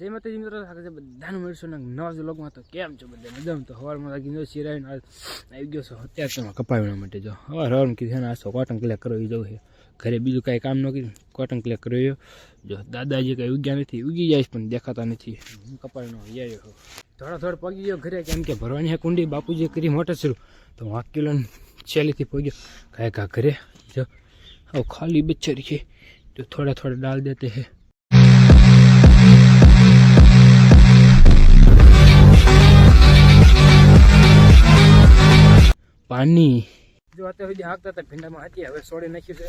જય માતાજી મિત્રો છે બધાનું મળશું નવા વ્લોગમાં તો કેમ છો બધા? મજામાં? તો સવારમાં લાગી જો સિરાઈને આવી ગયો છો. અત્યારે તમે કપાવવા માટે જો. હવે રવાનું કીધું આ છો કોટન ક્લિયર કરવી જવું છે. ઘરે બીજું કાંઈ કામ ન કર્યું. કોટન ક્લિયર કર્યો જો દાદાજી કાંઈ ઉગ્યા નથી. ઉગી જાય પણ દેખાતા નથી. હું કપાવીનો હો થોડા થોડા પગી ગયો ઘરે, કેમ કે ભરવાની કુંડી બાપુજી કરી મોટર શરૂ. તો હું આકીલો કિલો છેલ્લીથી પગ્યો કાંઈ કા ઘરે, જો. ખાલી બચ્ચરી છે. તો થોડા થોડા ડાલ દેતે હે પાણી. જો અત્યાર સુધી હાંકતા હતા ભીંડામાં હતી, હવે સોડી નાખ્યું છે.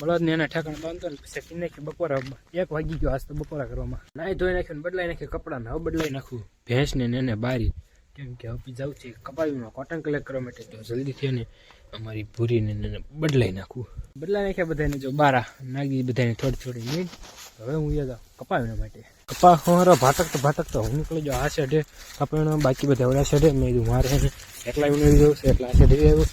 બળદને એના ઠેકાણ બાંધતો ને પછી પી નાખ્યું. બપોરા એક વાગી ગયો આજ તો બપોરા કરવામાં. નાહી ધોઈ નાખ્યું ને બદલાઈ નાખ્યું કપડાને હવે બદલાઈ નાખું. ભેંસને ને એને બારી. કેમ કે હવે જાઉં છે કપાવીમાં કોટન કલેક્ટ કરવા માટે તો જલ્દી થઈને અમારી ભૂરીને બદલાઈ નાખું. બદલાઈ નાખ્યા બધાને જો બારા. નાગી બધાને થોડી થોડી નીટ હવે હું યાદ કપાવીને માટે. કપા અમારો ભાટકતો તો ભાટક તો. હું નીકળી જાઉં આ સાઈડે કપાવીને બાકી બધા ઓલા સાઈડે મેં કીધું મારે એકલા ઉમેરી જવું છે, એકલા આ સાઈડે આવ્યું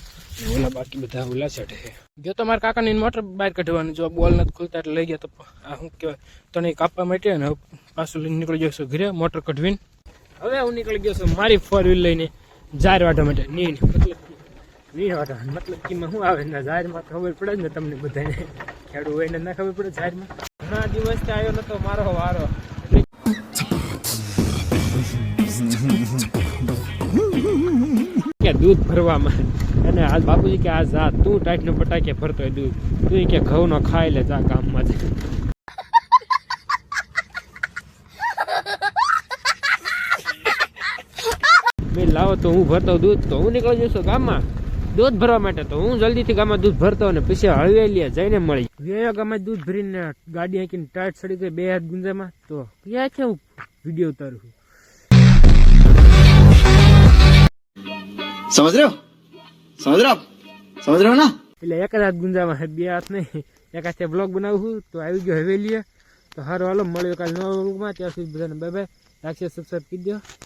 ઓલા બાકી બધા ઓલા સાઈડે છે જો તો મારા કાકાની મોટર બહાર કઢવાની. જો બોલ નથી ખુલતા એટલે લઈ ગયા તો આ શું કહેવાય? તને કાપવા માટે ને પાછું લઈને નીકળી ગયો છું ઘરે મોટર કઢવીને. હવે હું નીકળી ગયો છું મારી ફોર વ્હીલ લઈને જાર વાટા માટે. નહીં મતલબ મતલબ કે શું આવે? ને જાહેરમાં ખબર પડે ને તમને બધાને. ખેડૂત હોય ને ના ખબર પડે જાહેરમાં ઘણા દિવસથી આવ્યો નતો, મારો વારો. દૂધ ભરવામાં. અને આ બાપુજી કે આ જા, તું ટાઈટ નો પટાકે ભરતો હોય દૂધ. તું કે ઘઉં નો ખાઈ લે જા ગામમાં માં મેં લાવો તો હું ભરતો દૂધ, તો હું નીકળી જઈશું ગામમાં? દૂધ ભરવા માટે તો હું જલ્દીથી ગામમાં દૂધ ભરતો અને પછી હળવેલી જઈને મળી. ગયો ગામમાં દૂધ ભરીને ગાડી હાંકીને ટાઈટ ચડી ગઈ બે હાથ ગુંજામાં તો ક્યાં છે હું? વીડિયો ઉતારું છું. સમજ રહ્યો? સમજ રહ્યો? સમજ રહ્યો ના? એટલે એક જ હાથ ગુંજામાં બે હાથ નહીં. એક હાથે બ્લોગ બનાવું છું તો આવી ગયો હવેલીએ તો હારો હાલો મળ્યો કાલે નવા બ્લોગમાં ત્યાં સુધી બધાને બાય બાય રાખશે સબસ્ક્રાઈબ કરી દો